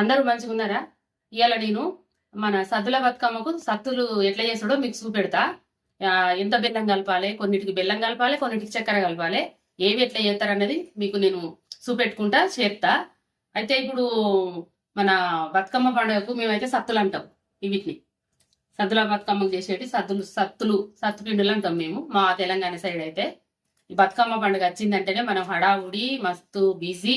అందరూ మంచిగా ఉన్నారా ఇవాళ నేను మన సద్దుల బతుకమ్మకు సత్తులు ఎట్లా చేస్తాడో మీకు చూపెడతా. ఎంత బెల్లం కలపాలి కొన్నిటికి బెల్లం కలపాలి కొన్నిటికి చక్కెర కలపాలి ఏవి ఎట్లా చేస్తారన్నది మీకు నేను చూపెట్టుకుంటా చేస్తా. అయితే ఇప్పుడు మన బతుకమ్మ పండుగకు మేమైతే సత్తులు అంటాం వీటిని. సద్దుల బతుకమ్మకు చేసేటి సద్దులు సత్తులు సత్తు పిండులు అంటాం మేము మా తెలంగాణ సైడ్ అయితే. ఈ బతుకమ్మ పండుగ వచ్చిందంటేనే మనం హడావుడి మస్తు బిజీ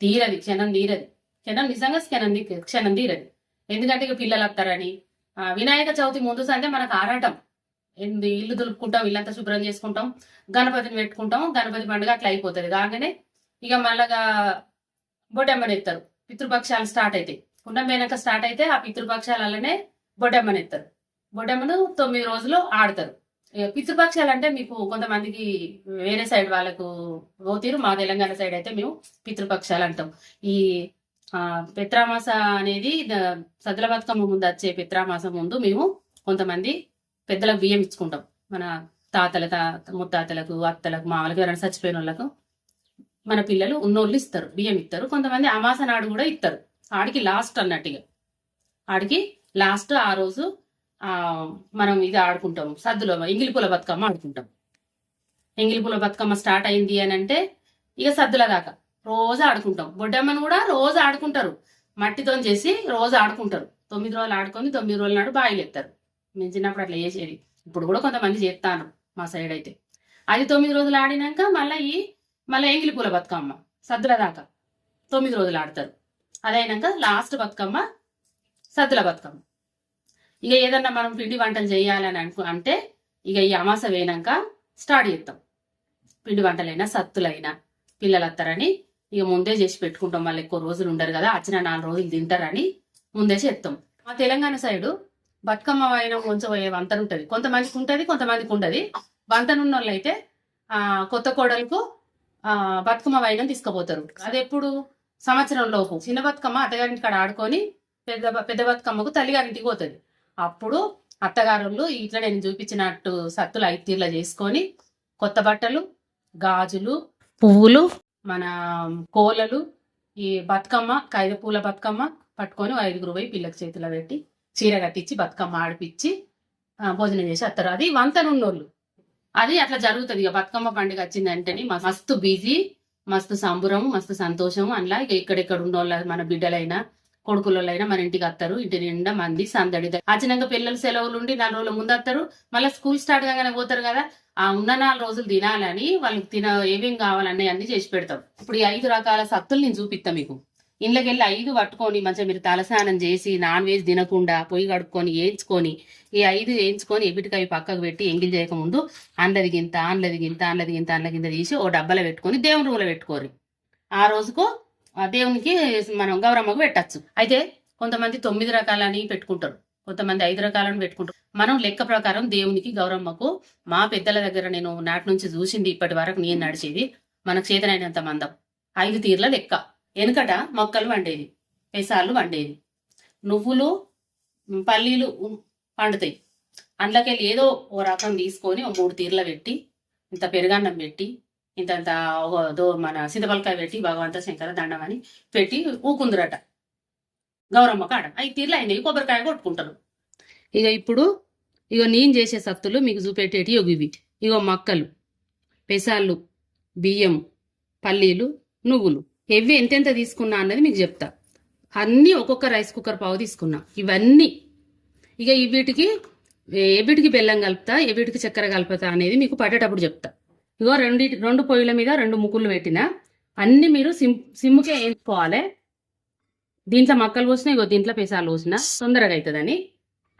తీరది క్షణం తీరది. క్షణం నిజంగా క్షణం తీ- క్షణం తీరది. ఎందుకంటే ఇక పిల్లలు వస్తారని. ఆ, వినాయక చవితి ముందు సందే మనకు ఆరాటం. ఏంది ఇల్లు దులుపుకుంటాం ఇల్లంతా శుభ్రం చేసుకుంటాం గణపతిని పెట్టుకుంటాం గణపతి పండుగ అట్లా అయిపోతుంది. కాగానే ఇక మళ్ళగా బొడ్డమ్మని ఎత్తారు పితృపక్షాలు స్టార్ట్ అవుతాయి కుండం పోయినాక స్టార్ట్ అయితే ఆ పితృపక్షాలలోనే బొడ్డమ్మని ఎత్తారు బొడ్డమ్మను తొమ్మిది రోజులు ఆడతారు. ఇక పితృపక్షాలు అంటే మీకు కొంతమందికి వేరే సైడ్ వాళ్ళకు పోతీరు. మా తెలంగాణ సైడ్ అయితే మేము పితృపక్షాలు అంటాం. ఈ పిత్రామాస అనేది సద్దుల బతుకమ్మ ముందు వచ్చే పిత్రామాసం ముందు మేము కొంతమంది పెద్దలకు బియ్యం ఇచ్చుకుంటాం. మన తాతల తా ముత్తాతలకు అత్తలకు మామలకు ఎవరైనా చచ్చిపోయిన వాళ్ళకు మన పిల్లలు ఉన్నోళ్ళు ఇస్తారు బియ్యం ఇస్తారు. కొంతమంది అమాస నాడు కూడా ఇస్తారు. ఆడికి లాస్ట్ అన్నట్టుగా ఆడికి లాస్ట్ ఆ రోజు మనం ఇది ఆడుకుంటాం. సద్దులో ఎంగిలిపూల బతుకమ్మ ఆడుకుంటాం. ఎంగిలిపూల బతుకమ్మ స్టార్ట్ అయింది అని అంటే ఇక సద్దుల దాకా. రోజు ఆడుకుంటాం. బొడ్డమ్మను కూడా రోజు ఆడుకుంటారు. మట్టితో చేసి రోజు ఆడుకుంటారు. తొమ్మిది రోజులు ఆడుకొని తొమ్మిది రోజుల నాడు బాయిలు ఎత్తారు మేము చిన్నప్పుడు అట్లా చేసేది. ఇప్పుడు కూడా కొంతమంది చేస్తాను మా సైడ్ అయితే. అది తొమ్మిది రోజులు ఆడినాక మళ్ళీ ఈ మళ్ళీ ఎంగిలిపూల బతుకమ్మ సద్దుల దాకా తొమ్మిది రోజులు ఆడతారు. అదైనాక లాస్ట్ బతుకమ్మ సద్దుల బతుకమ్మ. ఇక ఏదన్నా మనం పిండి వంటలు చేయాలని అనుకు అంటే ఇక ఈ అమాస వేయినాక స్టార్ట్ చేస్తాం పిండి వంటలైనా సత్తులైనా పిల్లలు వస్తారని ఇక ముందే చేసి పెట్టుకుంటాం. మళ్ళీ ఎక్కువ రోజులు ఉండరు కదా వచ్చిన నాలుగు రోజులు తింటారని ముందే చేస్తాం. మా తెలంగాణ సైడు బతుకమ్మ అయిన కొంచెం వంతన ఉంటుంది. కొంతమందికి ఉంటుంది కొంతమందికి ఉండదు. వంతన ఉన్న వాళ్ళు అయితే కొత్త కోడలకు బతుకమ్మ వైనం తీసుకుపోతారు. అది ఎప్పుడు? సంవత్సరం లోపు. చిన్న బతుకమ్మ అత్తగారింటి కాడ ఆడుకొని పెద్ద పెద్ద బతుకమ్మకు తల్లిగారింటికి పోతుంది. అప్పుడు అత్తగారులు ఇట్లా నేను చూపించినట్టు సత్తులు ఐదు తీర్ల చేసుకొని కొత్త బట్టలు గాజులు పువ్వులు మన కోలలు ఈ బతుకమ్మ కైద పూల బతుకమ్మ పట్టుకొని ఐదుగురు పోయి పిల్లకి చేతిలో పెట్టి చీర కట్టించి బతుకమ్మ ఆడిపించి భోజనం చేసి వస్తారు. అది వంతనున్నోళ్ళు. అది అట్లా జరుగుతుంది. ఇక బతుకమ్మ పండుగ వచ్చిందంటేనే మస్తు బిజీ మస్తు సంబురం మస్తు సంతోషం అందులో ఇక ఇక్కడెక్కడ ఉన్నోళ్ళ మన బిడ్డలైనా కొడుకులైనా మన ఇంటికి వస్తారు ఇంటి నిండా మంది సందడి వచ్చినాక పిల్లలు సెలవులు ఉండి నాలుగు రోజుల ముందు వస్తారు మళ్ళీ స్కూల్ స్టార్ట్ కాగానే పోతారు కదా ఆ ఉన్న నాలుగు రోజులు తినాలని వాళ్ళకి తిన ఏమేం కావాలన్నీ అన్ని చేసి పెడతాం. ఇప్పుడు ఈ ఐదు రకాల సత్తులు నేను చూపిస్తాను మీకు. ఇంట్లోకి వెళ్ళి ఐదు పట్టుకొని మంచిగా మీరు తలస్నానం చేసి నాన్ వెజ్ తినకుండా పొయ్యి కడుక్కొని వేయించుకొని ఈ ఐదు వేయించుకొని ఎబిటికాయ పక్కకు పెట్టి ఎంగిల్ చేయకముందు అండ్లది గింత అండ్లది గింత అండ్లది గింత అండ్ల గింత తీసి ఓ డబ్బాలో పెట్టుకొని దేవుని రూమ్లో పెట్టుకోరు ఆ రోజుకు దేవునికి మనం గౌరమ్మకు పెట్టచ్చు. అయితే కొంతమంది తొమ్మిది రకాలని పెట్టుకుంటారు. కొంతమంది ఐదు రకాలను పెట్టుకుంటారు. మనం లెక్క ప్రకారం దేవునికి గౌరమ్మకు మా పెద్దల దగ్గర నేను నాటి నుంచి చూసింది ఇప్పటి వరకు నేను నడిచేది మనకు చేతనైనంత మందం. ఐదు తీర్ల లెక్క. వెనుకట మొక్కలు వండేది పెసాలు వండేది నువ్వులు పల్లీలు ఉమ్, పండుతాయి. అందులోకెళ్ళి ఏదో ఓ రకం తీసుకొని ఓ మూడు తీర్ల పెట్టి ఇంత పెరుగన్నం పెట్టి ఇంత ఒక దో మన సింతపలకాయ పెట్టి భగవంత శంకర దండం అని పెట్టి ఊకుందరట. గౌరమ్మ కాడ. అవి తీర్లు అయినాయి కొబ్బరికాయ కొట్టుకుంటారు. ఇక ఇప్పుడు ఇగో నేను చేసే సత్తులు మీకు చూపెట్టేటి ఇగో ఇవి. ఇగో మక్కలు పెసాళ్ళు బియ్యం పల్లీలు నువ్వులు. ఎవి ఎంతెంత తీసుకున్నా అన్నది మీకు చెప్తా. అన్నీ ఒక్కొక్క రైస్ కుక్కర్ పావు తీసుకున్నా. ఇవన్నీ. ఇక ఇవిటికి వీటికి ఏ వీటికి బెల్లం కలుపుతా ఏ చక్కెర కలుపుతా అనేది మీకు పట్టేటప్పుడు చెప్తా. ఇగో రెండు రెండు పొయ్యిల మీద రెండు ముక్కులు పెట్టిన. అన్ని మీరు సిమ్ సిమ్కే వేసుకోవాలి. దీంట్లో మక్కలు పోసినా ఇగో దీంట్లో పెసాలు పోసిన తొందరగా అవుతుందని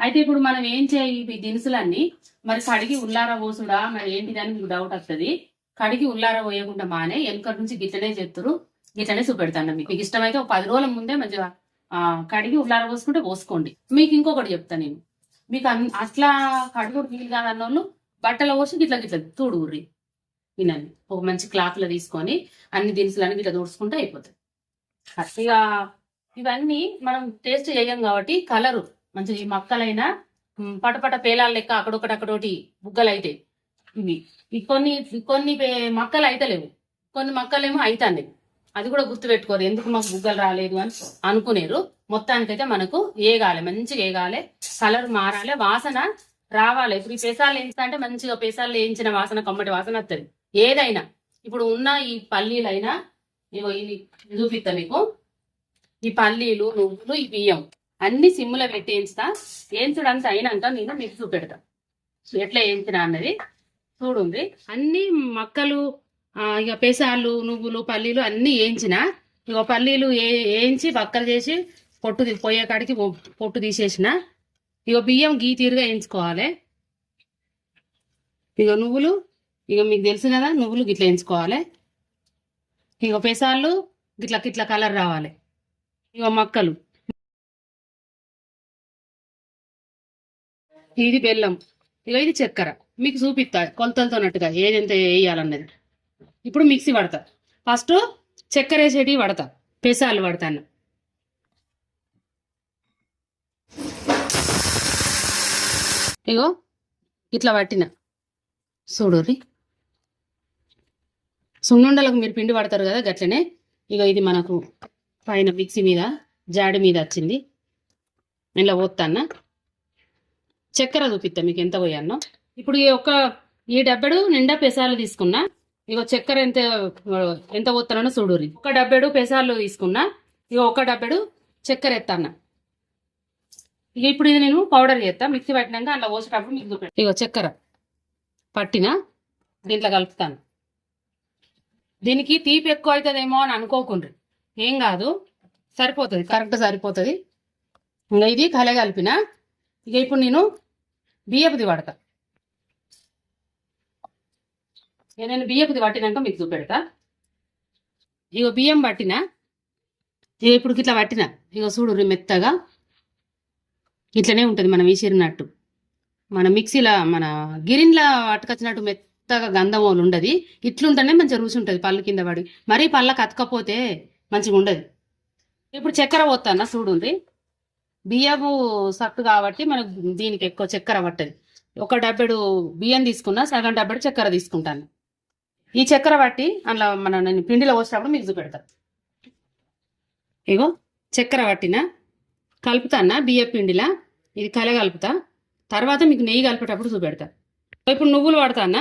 అయితే ఇప్పుడు మనం ఏం చేయాలి ఈ దినుసులన్నీ? మరి కడిగి ఉల్లార పోసుడా? మరి ఏంటిదని మీకు డౌట్ వస్తుంది కడిగి ఉల్లార పోయకుండా మానే వెనుక నుంచి గిట్లనే చెప్తురు గిట్లనే చూపెడతాను మీకు. మీకు ఇష్టమైతే ఒక పది రోజుల ముందే మంచిగా ఆ, కడిగి ఉల్లార పోసుకుంటే పోసుకోండి. మీకు ఇంకొకటి చెప్తాను నేను. మీకు అన్- అట్లా కడుగుడు వీలు కాదన్న వాళ్ళు బట్టలు పోసి గిట్ల గిట్ల తూడుగుర్రి. వినండి. ఒక మంచి క్లాత్లో తీసుకొని అన్ని దినుసులన్నీ గిట్ల తుడుచుకుంటే అయిపోతుంది. ఇక ఇవన్నీ మనం టేస్ట్ చేయం కాబట్టి కలరు మంచి ఈ మక్కలైనా పటపట పేలాల లెక్క అక్కడొకటి అక్కడోటి బుగ్గలు అయితే ఇవి కొన్ని కొన్ని పే- మక్కలు అయితలేవు. కొన్ని మక్కలేమో అవుతాయి అది కూడా గుర్తుపెట్టుకోరు. ఎందుకు మాకు బుగ్గలు రాలేదు అని అనుకునేరు. మొత్తానికైతే మనకు ఏగాలి. మంచిగా ఏగాలి. కలర్ మారాలి. వాసన రావాలి. ఇప్పుడు ఈ పెసాలు ఏంటంటే మంచిగా పెసాలు వేయించిన వాసన కమ్మటి వాసన వస్తుంది ఏదైనా. ఇప్పుడు ఉన్న ఈ పల్లీలైనా ఇగో ఇది చూపిస్తా మీకు. ఈ పల్లీలు నువ్వులు ఈ బియ్యం అన్ని సిమ్ములో పెట్టి ఏంచుతా. ఏంచడానికి అయినాక నేను మీకు చూపెడతా. ఎట్లా వేయించిన అన్నది చూడుంది అన్ని మక్కలు ఇక పెసాలు నువ్వులు పల్లీలు అన్ని వేయించిన ఇక పల్లీలు ఏ- వేయించి పక్కలు చేసి పొట్టు తీ- పోయే కాడికి పొట్టు తీసేసిన ఇక బియ్యం గీ తీరుగా వేయించుకోవాలి ఇక నువ్వులు ఇక మీకు తెలుసు కదా నువ్వులు గిట్ల ఎంచుకోవాలి. ఇక పెసాలు గిట్ల గిట్ల కలర్ రావాలి. ఇక మక్కలు. ఇది బెల్లం. ఇక ఇది చక్కెర. మీకు చూపిస్తా కొలతలతోనట్టుగా ఏదెంత వేయాలన్నది. ఇప్పుడు మిక్సీ పడతా. ఫస్ట్ చక్కెర వేసేటివి పడతా. పెసాలు పడతాను. ఇగో ఇట్లా పట్టిన. చూడుర్రి సున్నుండలకు మీరు పిండి పడతారు కదా గట్లనే. ఇగో ఇది మనకు పైన మిక్సీ మీద జాడి మీద వచ్చింది. ఇలా పోతాన్నా చక్కెర చూపిస్తా మీకు ఎంత పోయానో ఇప్పుడు ఈ ఒక్క ఈ డబ్బెడు నిండా పెసాలు తీసుకున్నా. ఇగో చక్కెర ఎంత ఎంత పోతానో చూడుర్రి ఒక డబ్బెడు పెసాలు తీసుకున్నా. ఇక ఒక డబ్బెడు చక్కెర ఎత్తాన్న. ఇక ఇప్పుడు ఇది నేను పౌడర్ చేస్తా మిక్సీ పట్టినాక అలా పోసేటప్పుడు మీకు చూపెడతా. ఇగో చక్కెర పట్టిన దీంట్లో కలుపుతాను. దీనికి తీపి ఎక్కువ అవుతుందేమో అని అనుకోకుండ్రి. ఏం కాదు సరిపోతుంది. కరెక్ట్ సరిపోతుంది. ఇంకా ఇది కలగలిపిన ఇక ఇప్పుడు నేను బియ్యపుది పడతా నేను బియ్యపుది పట్టినాక మీకు చూపెడతా. ఇక బియ్యం పట్టిన ఇక ఇప్పుడు ఇట్లా పట్టిన ఇగో చూడు మెత్తగా. ఇట్లనే ఉంటుంది మనం విసిరినట్టు మన మిక్సీలో మన గిరిన్లా మెత్త మెత్తగా గంధం ఉండదు. ఇట్లుంటేనే మంచిగా రుచి ఉంటుంది పళ్ళు కింద పడి. మరీ పళ్ళకి అతకపోతే మంచిగా ఉండదు. ఇప్పుడు చక్కెర పోతానా చూడుంది బియ్యము సత్తు కాబట్టి మనకు దీనికి ఎక్కువ చక్కెర పట్టదు. ఒక డబ్బెడు బియ్యం తీసుకున్నా సగం డబ్బెడు చక్కెర తీసుకుంటాను. ఈ చక్కెర పట్టి అందులో మన నేను పిండిలో పోసినప్పుడు మీకు చూపెడతా. ఇగో చక్కెర పట్టిన కలుపుతానా బియ్య పిండిలా. ఇది కలగలుపుతా. తర్వాత మీకు నెయ్యి కలిపేటప్పుడు చూపెడతా. ఇప్పుడు నువ్వులు పడతానా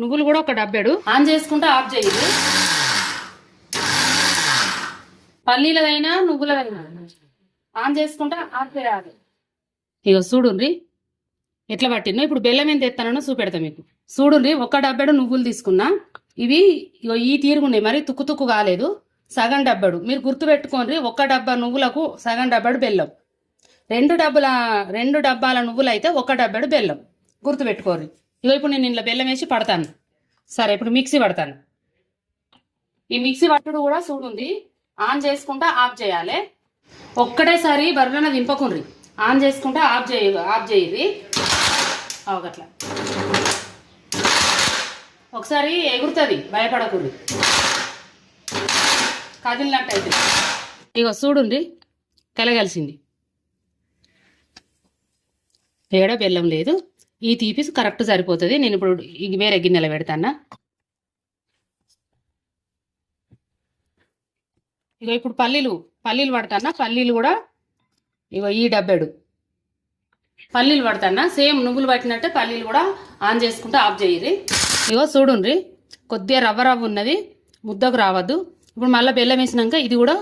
నువ్వులు కూడా ఒక డబ్బెడు. ఆన్ చేసుకుంటే ఆఫ్ చేయదు పల్లీలదైనా నువ్వులదైనా ఆన్ చేసుకుంటే ఆఫ్ చేయాలి ఇక చూడుండ్రి ఎట్లా పట్టినో ఇప్పుడు బెల్లం ఎంత ఎత్తానో చూపెడతా మీకు. చూడుండ్రి ఒక డబ్బెడు నువ్వులు తీసుకున్నా. ఇవి ఇగో ఈ తీరుగున్నాయి మరి తుక్కు తుక్కు కాలేదు. సగం డబ్బడు. మీరు గుర్తుపెట్టుకోండి ఒక డబ్బా నువ్వులకు సగం డబ్బడు బెల్లం. రెండు డబ్బుల రెండు డబ్బాల నువ్వులు అయితే ఒక డబ్బడు బెల్లం. గుర్తుపెట్టుకోరు ఇగో ఇప్పుడు నేను ఇంట్లో బెల్లం వేసి పడతాను. సరే ఇప్పుడు మిక్సీ పడతాను. ఈ మిక్సీ పట్టుడు కూడా చూడుంది ఆన్ చేసుకుంటా ఆఫ్ చేయాలి. ఒక్కటేసారి బర్రెన దింపకుండ్రి. ఆన్ చేసుకుంటా ఆఫ్ చేయ ఆఫ్ చేయరి అవగట్ల ఒకసారి ఎగురుతుంది భయపడకూడదు కదిలినట్టయితే. ఇగో చూడుండి కలగలిసింది. ఏడ బెల్లం లేదు. ఈ తీపి కరెక్ట్ సరిపోతుంది. నేను ఇప్పుడు వేరే గిన్నెలో పెడతానా? ఇగో ఇప్పుడు పల్లీలు పల్లీలు పడతానా? పల్లీలు కూడా ఇగో ఈ డబ్బెడు. పల్లీలు పడతానా? సేమ్ నువ్వులు పట్టినట్టే పల్లీలు కూడా ఆన్ చేసుకుంటే ఆఫ్ చేయరు ఇగో చూడుండ్రి కొద్దిగా రవ్వ రవ్వ ఉన్నది ముద్దకు రావద్దు. ఇప్పుడు మళ్ళీ బెల్లం వేసినాక ఇది కూడా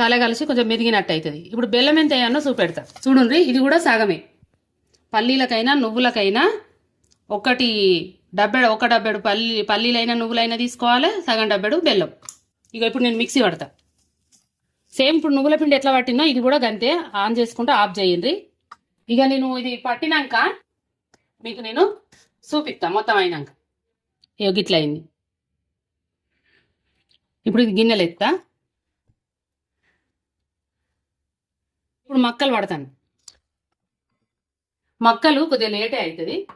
కలగలిసి కొంచెం మెదిగినట్టు అవుతుంది ఇప్పుడు బెల్లం ఎంత వేయాలో చూపెడతా. చూడుండ్రి ఇది కూడా సగమే. పల్లీలకైనా నువ్వులకైనా ఒకటి డబ్బెడు ఒక డబ్బెడు పల్లి పల్లీలైనా నువ్వులైనా తీసుకోవాలి? సగం డబ్బెడు బెల్లం. ఇక ఇప్పుడు నేను మిక్సీ పడతా. సేమ్ ఇప్పుడు నువ్వుల పిండి ఎట్లా పట్టినో ఇది కూడా గంతే ఆన్ చేసుకుంటే ఆఫ్ చేయండి. ఇక నేను ఇది పట్టినాక మీకు నేను చూపిస్తా మొత్తం అయినాక. ఇక గిట్ల అయింది. ఇప్పుడు ఇది గిన్నెలు ఎత్తా. ఇప్పుడు మక్కలు పడతాను. మక్కలు కొద్దిగా లేటే అవుతుంది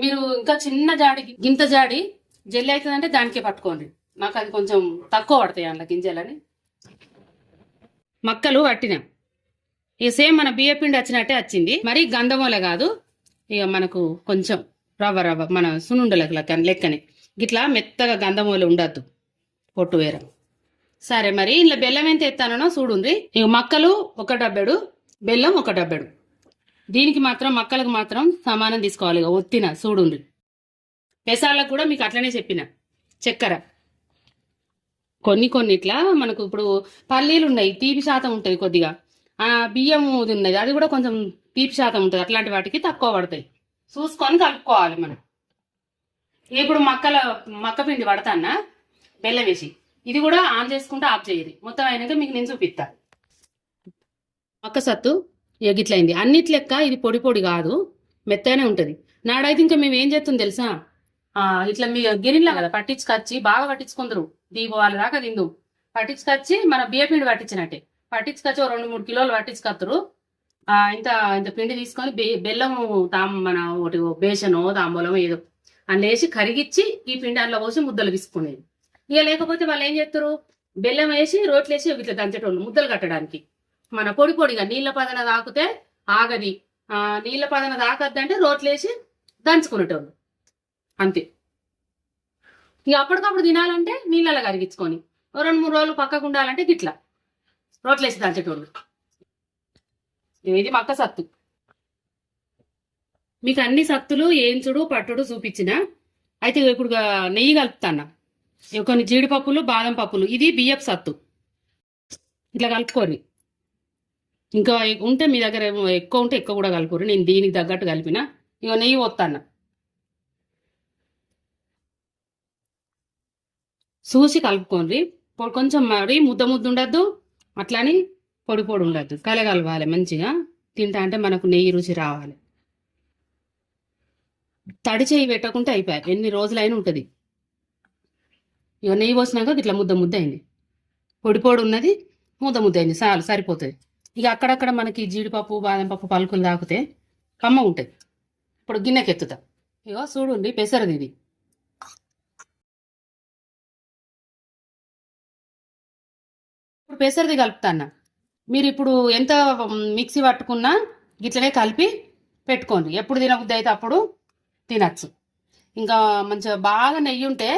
మీరు ఇంకా చిన్న జాడి గింత జాడి జల్లి అవుతుందంటే దానికే పట్టుకోండి. నాకు అది కొంచెం తక్కువ పడతాయి అందులో గింజలని. మక్కలు పట్టినాం. ఇక సేమ్ మన బియ్య పిండి వచ్చినట్టే వచ్చింది. మరి గంధమూల కాదు. ఇక మనకు కొంచెం రవ్వ రవ్వ మన సునుండలకు లెక్క లెక్కనే. గిట్లా మెత్తగా గంధమూల ఉండద్దు. పొట్టు వేర. సరే మరి ఇంట్లో బెల్లం ఎంత ఎత్తానో చూడుండ్రి. ఇక మక్కలు ఒక డబ్బెడు బెల్లం ఒక డబ్బెడు. దీనికి మాత్రం మక్కలకు మాత్రం సమానం తీసుకోవాలి ఇక ఒత్తిన చూడుండ్రి పెసాలకు కూడా మీకు అట్లనే చెప్పిన. చక్కెర. కొన్ని కొన్ని ఇట్లా మనకు ఇప్పుడు పల్లీలు ఉన్నాయి తీపి శాతం ఉంటుంది కొద్దిగా. ఆ బియ్యం ఉన్నది అది కూడా కొంచెం తీపి శాతం ఉంటుంది. అట్లాంటి వాటికి తక్కువ పడతాయి. చూసుకొని కలుపుకోవాలి మనం. ఇప్పుడు మక్కల మక్క పిండి పడతానా బెల్లం వేసి. ఇది కూడా ఆన్ చేసుకుంటే ఆఫ్ చేయదు మొత్తం అయినాక మీకు నేను చూపిస్తా. మక్క సత్తు. ఎగిట్లయింది అన్నిటి లెక్క ఇది పొడి పొడి కాదు మెత్తగానే ఉంటుంది. నాడైతే ఇంకా మేము ఏం చేస్తుంది తెలుసా? ఇట్లా మీ గిరిలా కదా పట్టించుకొచ్చి బాగా పట్టించుకుందరు. దీపావళి దాకా తిందు. పట్టించుకొచ్చి మన బియ్య పిండి పట్టించినట్టే. పట్టించుకొచ్చి ఓ రెండు మూడు కిలోలు పట్టించుకొత్తరు. ఇంత ఇంత పిండి తీసుకొని బెల్లం బెల్లము తాం మన ఒకటి బేసనో తాంబూలం ఏదో. అందులో వేసి కరిగిచ్చి ఈ పిండి అందులో పోసి ముద్దలు తీసుకునేది ఇక లేకపోతే వాళ్ళు ఏం చేస్తారు బెల్లం వేసి రోట్లు వేసి ఇట్లా దంచేటోళ్ళు ముద్దలు కట్టడానికి. మన పొడి పొడిగా నీళ్ళ పదన తాకితే ఆగది. నీళ్ళ పదన తాకద్దంటే రోట్లేసి దంచుకునేటోళ్ళు. అంతే. ఇక అప్పటికప్పుడు తినాలంటే నీళ్ళలో కరిగించుకొని ఓ రెండు మూడు రోజులు పక్కకు ఉండాలంటే గిట్లా రోట్లేసి దంచేటోళ్ళు. ఇది మక్క సత్తు. మీకు అన్ని సత్తులు ఏంచుడు పట్టుడు చూపించిన. అయితే ఇప్పుడు నెయ్యి కలుపుతాన్న. కొన్ని జీడిపప్పులు బాదం పప్పులు. ఇది బియ్యపు సత్తు. ఇట్లా కలుపుకోరి ఇంకా ఉంటే మీ దగ్గర ఎక్కువ ఉంటే ఎక్కువ కూడా కలుపుకోరు నేను దీనికి తగ్గట్టు కలిపిన. ఇక నెయ్యి పోతాన్న చూసి కలుపుకోండి. కొంచెం మరి ముద్ద ముద్ద ఉండద్దు. అట్లాని పొడి పొడి ఉండద్దు. కలగలవాలి మంచిగా. తింటా అంటే మనకు నెయ్యి రుచి రావాలి. తడి చేయి పెట్టకుంటే అయిపోయాయి ఎన్ని రోజులైనా ఉంటుంది. ఇక నెయ్యి పోసినాక ఇట్లా ముద్ద ముద్ద అయింది. పొడి పొడి ఉన్నది. ముద్ద ముద్ద అయింది. చాలు సరిపోతుంది. ఇక అక్కడక్కడ మనకి జీడిపప్పు బాదం పప్పు పలుకులు తాకితే కమ్మ ఉంటుంది. ఇప్పుడు గిన్నెకి ఎత్తుతా ఇగో చూడండి పెసరది ఇది. ఇప్పుడు పెసరది కలుపుతాన్న మీరు ఇప్పుడు ఎంత మిక్సీ పట్టుకున్నా గిట్లనే కలిపి పెట్టుకోండి. ఎప్పుడు తినబుద్ది అయితే అప్పుడు తినచ్చు. ఇంకా మంచిగా బాగా నెయ్యి ఉంటే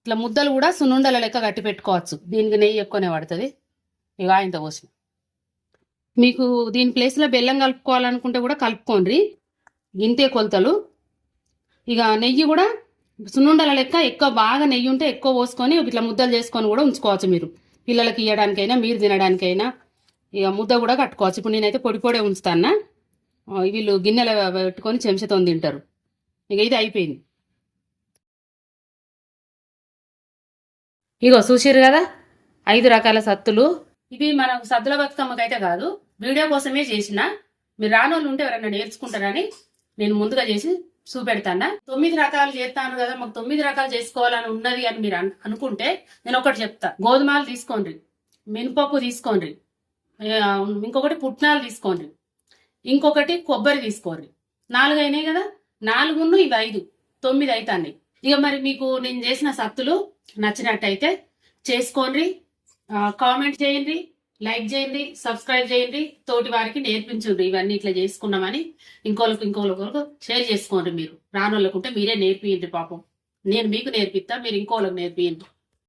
ఇట్లా ముద్దలు కూడా సున్నుండల లెక్క కట్టి పెట్టుకోవచ్చు. దీనికి నెయ్యి ఎక్కువనే పడుతుంది. ఇక ఆయనతో పోసిన. మీకు దీని ప్లేస్లో బెల్లం కలుపుకోవాలనుకుంటే కూడా కలుపుకోండి. ఇంతే కొలతలు. ఇక నెయ్యి కూడా సున్నుండల లెక్క ఎక్కువ బాగా నెయ్యి ఉంటే ఎక్కువ పోసుకొని ఇట్లా ముద్దలు చేసుకొని కూడా ఉంచుకోవచ్చు మీరు. పిల్లలకి ఇవ్వడానికైనా మీరు తినడానికైనా ఇక ముద్ద కూడా కట్టుకోవచ్చు. ఇప్పుడు నేనైతే పొడి పొడే ఉంచుతానా వీళ్ళు గిన్నెలు పెట్టుకొని చెంచాతో తింటారు. ఇక ఇది అయిపోయింది. ఇగో చూసారు కదా? ఐదు రకాల సత్తులు. ఇవి మనకు సద్దుల బతుకమ్మకైతే కాదు వీడియో కోసమే చేసిన మీరు రాని వాళ్ళు ఉంటే ఎవరైనా నేర్చుకుంటారని నేను ముందుగా చేసి చూపెడతాను? తొమ్మిది రకాలు చేస్తాను కదా మాకు తొమ్మిది రకాలు చేసుకోవాలని ఉన్నది అని మీరు అనుకుంటే నేను ఒకటి చెప్తా. గోధుమలు తీసుకోండి మినపప్పు తీసుకోండి ఇంకొకటి పుట్నాలు తీసుకోండి ఇంకొకటి కొబ్బరి తీసుకోండి. నాలుగు అయినాయి కదా నాలుగును ఇవి ఐదు తొమ్మిది అవుతాయి ఇక మరి మీకు నేను చేసిన సత్తులు నచ్చినట్టయితే చేసుకోండి కామెంట్ చేయండి లైక్ చేయండి సబ్స్క్రైబ్ చేయండి. తోటి వారికి నేర్పించండి. ఇవన్నీ ఇట్లా చేసుకున్నామని ఇంకోళ్ళకి ఇంకోళ్ళకు షేర్ చేసుకోండి మీరు. రానోళ్ళకుంటే మీరే నేర్పియండి పాపం. నేను మీకు నేర్పిస్తా మీరు ఇంకోళ్ళకి నేర్పియండి.